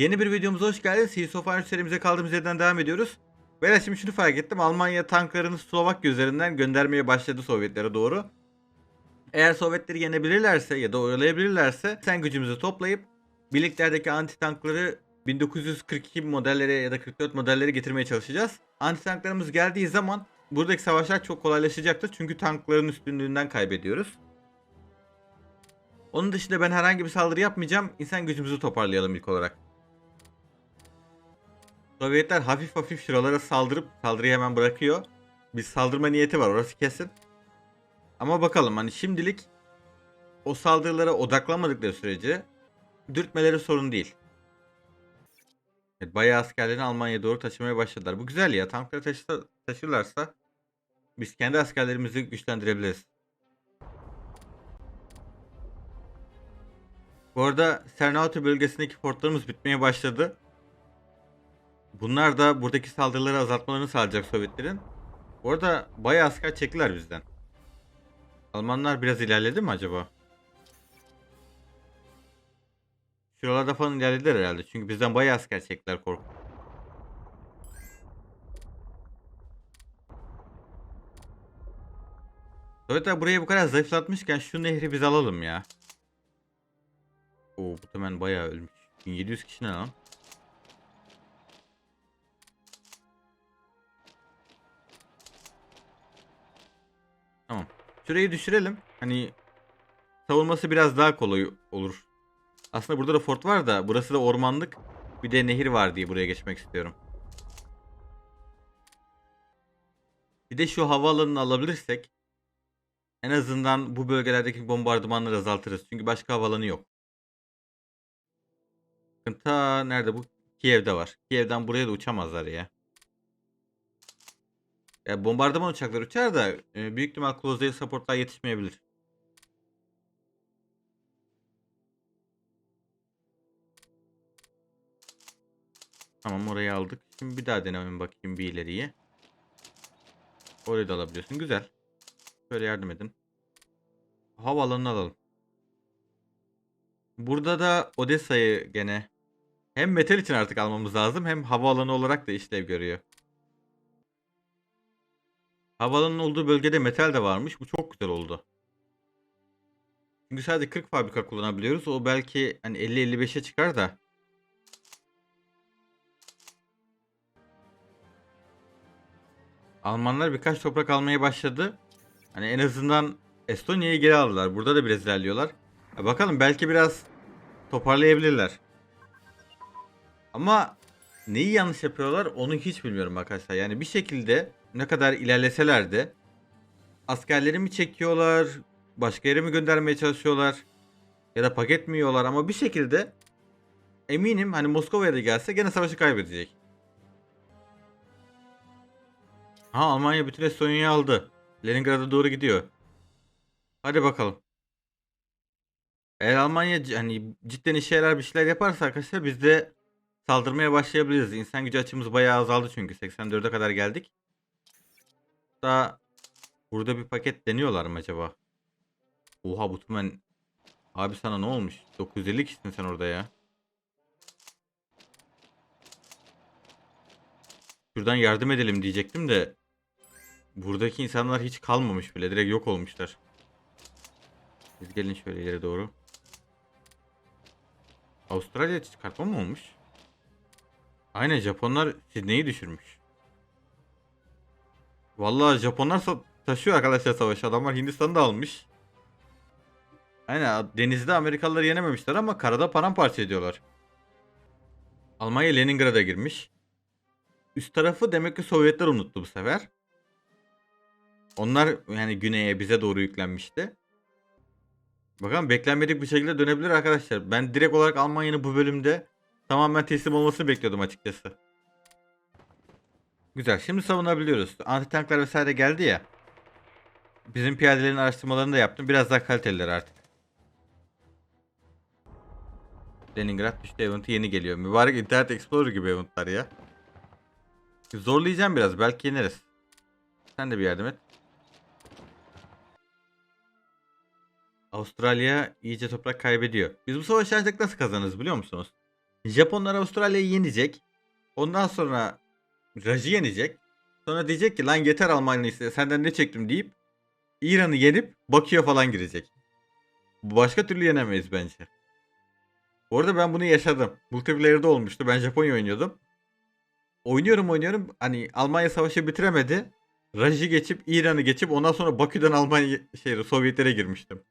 Yeni bir videomuza hoş geldiniz. Sea of Iron serimize kaldığımız yerden devam ediyoruz. Ve şimdi şunu fark ettim. Almanya tanklarını Slovakya üzerinden göndermeye başladı Sovyetlere doğru. Eğer Sovyetleri yenebilirlerse ya da oyalayabilirlerse sen gücümüzü toplayıp birliklerdeki anti tankları 1942 modellere ya da 44 modellere getirmeye çalışacağız. Anti tanklarımız geldiği zaman buradaki savaşlar çok kolaylaşacaktır. Çünkü tankların üstünlüğünden kaybediyoruz. Onun dışında ben herhangi bir saldırı yapmayacağım. İnsan gücümüzü toparlayalım ilk olarak. Sovyetler hafif hafif şuralara saldırıp saldırıyı hemen bırakıyor. Bir saldırma niyeti var orası kesin. Ama bakalım hani şimdilik o saldırılara odaklanmadıkları sürece dürtmeleri sorun değil. Evet, bayağı askerlerini Almanya'ya doğru taşımaya başladılar. Bu güzel ya. Tankları taşı taşırlarsa biz kendi askerlerimizi güçlendirebiliriz. Bu arada Sernauta bölgesindeki portlarımız bitmeye başladı. Bunlar da buradaki saldırıları azaltmalarını sağlayacak Sovyetlerin. Bu arada bayağı asker çektiler bizden. Almanlar biraz ilerledi mi acaba? Şuralarda falan ilerlediler herhalde. Çünkü bizden bayağı asker çektiler korku. Sovyetler burayı bu kadar zayıflatmışken şu nehri biz alalım ya. Oo bu hemen bayağı ölmüş. 1700 kişi ne lan? Şurayı düşürelim. Hani savunması biraz daha kolay olur. Aslında burada da fort var da burası da ormanlık. Bir de nehir var diye buraya geçmek istiyorum. Bir de şu havaalanını alabilirsek en azından bu bölgelerdeki bombardımanları azaltırız. Çünkü başka havaalanı yok. Ta nerede bu? Kiev'de var. Kiev'den buraya da uçamazlar ya. Ya bombardıman uçakları uçar da e, büyük ihtimal close air supportlar yetişmeyebilir. Tamam orayı aldık. Şimdi bir daha denemem bakayım bir ileriye. Orayı da alabiliyorsun. Güzel. Şöyle yardım edin. Havaalanını alalım. Burada da Odessa'yı gene hem metal için artık almamız lazım hem havaalanı olarak da işlev görüyor. Havaalanının olduğu bölgede metal de varmış. Bu çok güzel oldu. Çünkü sadece 40 fabrika kullanabiliyoruz. O belki hani 50-55'e çıkar da. Almanlar birkaç toprak almaya başladı. Hani en azından Estonya'yı geri aldılar. Burada da biraz ilerliyorlar. Ya bakalım belki biraz toparlayabilirler. Ama neyi yanlış yapıyorlar onu hiç bilmiyorum arkadaşlar. Yani bir şekilde ne kadar ilerleseler de askerleri mi çekiyorlar, başka yere mi göndermeye çalışıyorlar ya da paket mi yiyorlar ama bir şekilde eminim hani Moskova'ya da gelse gene savaşı kaybedecek. Ha Almanya bütün Estonya'yı aldı. Leningrad'a doğru gidiyor. Hadi bakalım. Eğer Almanya hani cidden işe yarar bir şeyler yaparsa arkadaşlar biz de saldırmaya başlayabiliriz. İnsan gücü açımız bayağı azaldı çünkü 84'e kadar geldik. Daha burada bir paket deniyorlar mı acaba? Oha bu tümen abi sana ne olmuş? 950 kişisin sen orada ya. Şuradan yardım edelim diyecektim de buradaki insanlar hiç kalmamış bile. Direkt yok olmuşlar. Biz gelin şöyle ileri doğru. Avustralya çıkartma mı olmuş? Aynen Japonlar Sydney'i düşürmüş. Vallahi Japonlar taşıyor arkadaşlar savaşı. Adamlar Hindistan'ı da almış. Aynen denizde Amerikalıları yenememişler ama karada paramparça ediyorlar. Almanya Leningrad'a girmiş. Üst tarafı demek ki Sovyetler unuttu bu sefer. Onlar yani güneye bize doğru yüklenmişti. Bakalım beklenmedik bir şekilde dönebilir arkadaşlar. Ben direkt olarak Almanya'nın bu bölümde tamamen teslim olmasını bekliyordum açıkçası. Güzel. Şimdi savunabiliyoruz. Anti tanklar vesaire geldi ya. Bizim piyadelerin araştırmalarını da yaptım. Biraz daha kaliteliler artık. Leningrad düştü eventi yeni geliyor. Mübarek Internet Explorer gibi eventler ya. Zorlayacağım biraz. Belki yeneriz. Sen de bir yardım et. Avustralya iyice toprak kaybediyor. Biz bu savaşı ancak nasıl kazanırız biliyor musunuz? Japonlar Avustralya'yı yenecek. Ondan sonra Raj'ı yenecek. Sonra diyecek ki lan yeter Almanya ise senden ne çektim deyip İran'ı yenip Bakü'ye falan girecek. Başka türlü yenemeyiz bence. Bu arada ben bunu yaşadım. Multiplayer'da olmuştu. Ben Japonya oynuyordum. Oynuyorum oynuyorum. Hani Almanya savaşı bitiremedi. Raj'ı geçip İran'ı geçip ondan sonra Bakü'den Almanya şey Sovyetlere girmiştim.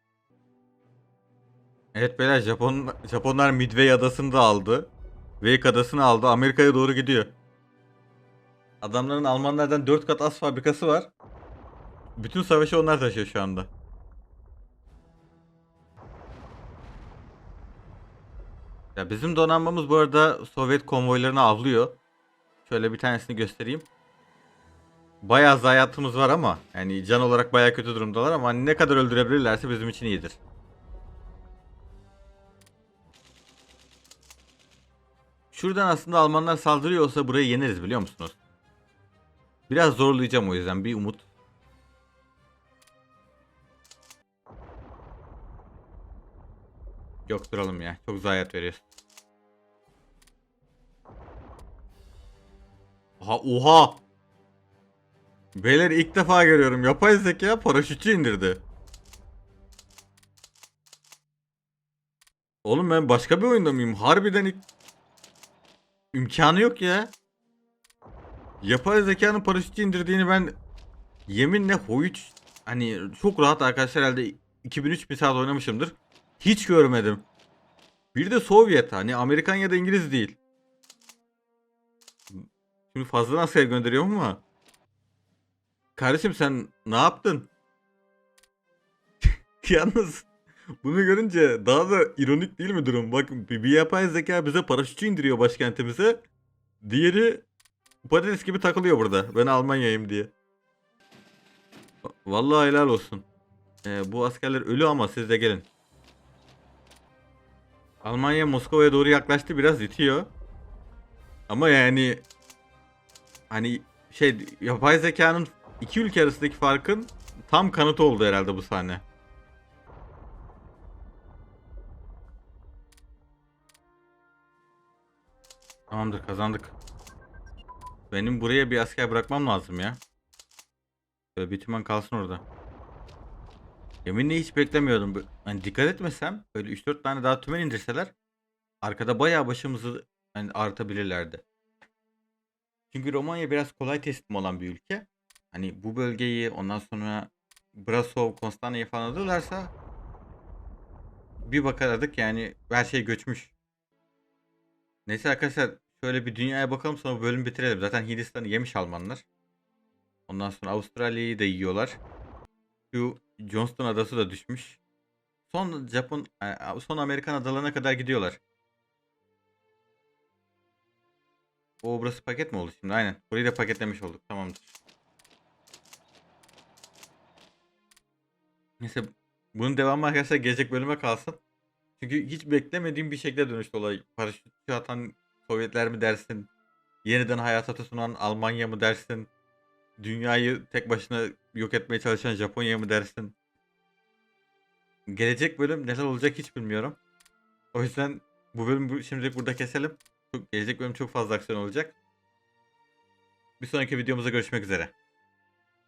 Evet beyler Japon, Japonlar Midway adasını da aldı. Wake adasını aldı. Amerika'ya doğru gidiyor. Adamların Almanlardan 4 kat az fabrikası var. Bütün savaşı onlar taşıyor şu anda. Ya bizim donanmamız bu arada Sovyet konvoylarını avlıyor. Şöyle bir tanesini göstereyim. Bayağı zayiatımız var ama yani can olarak bayağı kötü durumdalar ama ne kadar öldürebilirlerse bizim için iyidir. Şuradan aslında Almanlar saldırıyor olsa burayı yeneriz biliyor musunuz? Biraz zorlayacağım o yüzden bir umut. Yok duralım ya. Çok zayiat veriyoruz. Oha oha. Beyler ilk defa görüyorum. Yapay zeka paraşütü indirdi. Oğlum ben başka bir oyunda mıyım? Harbiden ilk... imkanı yok ya. Yapay zekanın paraşütü indirdiğini ben yeminle Hoyuç hani çok rahat arkadaşlar herhalde 2003 bir saat oynamışımdır. Hiç görmedim. Bir de Sovyet hani Amerikan ya da İngiliz değil. Şimdi fazla asker gönderiyorum ama. Kardeşim sen ne yaptın? Yalnız bunu görünce daha da ironik değil mi durum? Bir, bir yapay zeka bize paraşütü indiriyor başkentimize. Diğeri patates gibi takılıyor burada. Ben Almanya'yım diye. Vallahi helal olsun. Ee, bu askerler ölü ama siz de gelin. Almanya Moskova'ya doğru yaklaştı biraz itiyor. Ama yani hani şey yapay zekanın iki ülke arasındaki farkın tam kanıtı oldu herhalde bu sahne. Tamamdır kazandık. Benim buraya bir asker bırakmam lazım ya. Böyle bir tümen kalsın orada. Yeminle hiç beklemiyordum. Hani dikkat etmesem böyle 3-4 tane daha tümen indirseler arkada bayağı başımızı hani artabilirlerdi. Çünkü Romanya biraz kolay teslim olan bir ülke. Hani bu bölgeyi ondan sonra Brasov, Konstanya'yı falan alırlarsa bir bakardık yani her şey göçmüş. Neyse arkadaşlar şöyle bir dünyaya bakalım sonra bu bölümü bitirelim. Zaten Hindistan'ı yemiş Almanlar. Ondan sonra Avustralya'yı da yiyorlar. Şu Johnston adası da düşmüş. Son Japon, e, son Amerikan adalarına kadar gidiyorlar. O burası paket mi oldu şimdi? Aynen. Burayı da paketlemiş olduk. Tamamdır. Neyse bunun devamı arkadaşlar gelecek bölüme kalsın. Çünkü hiç beklemediğim bir şekilde dönüştü olay. Paraşütçü atan Sovyetler mi dersin? Yeniden hayata tutunan Almanya mı dersin? Dünyayı tek başına yok etmeye çalışan Japonya mı dersin? Gelecek bölüm neler olacak hiç bilmiyorum. O yüzden bu bölüm şimdilik burada keselim. Gelecek bölüm çok fazla aksiyon olacak. Bir sonraki videomuzda görüşmek üzere.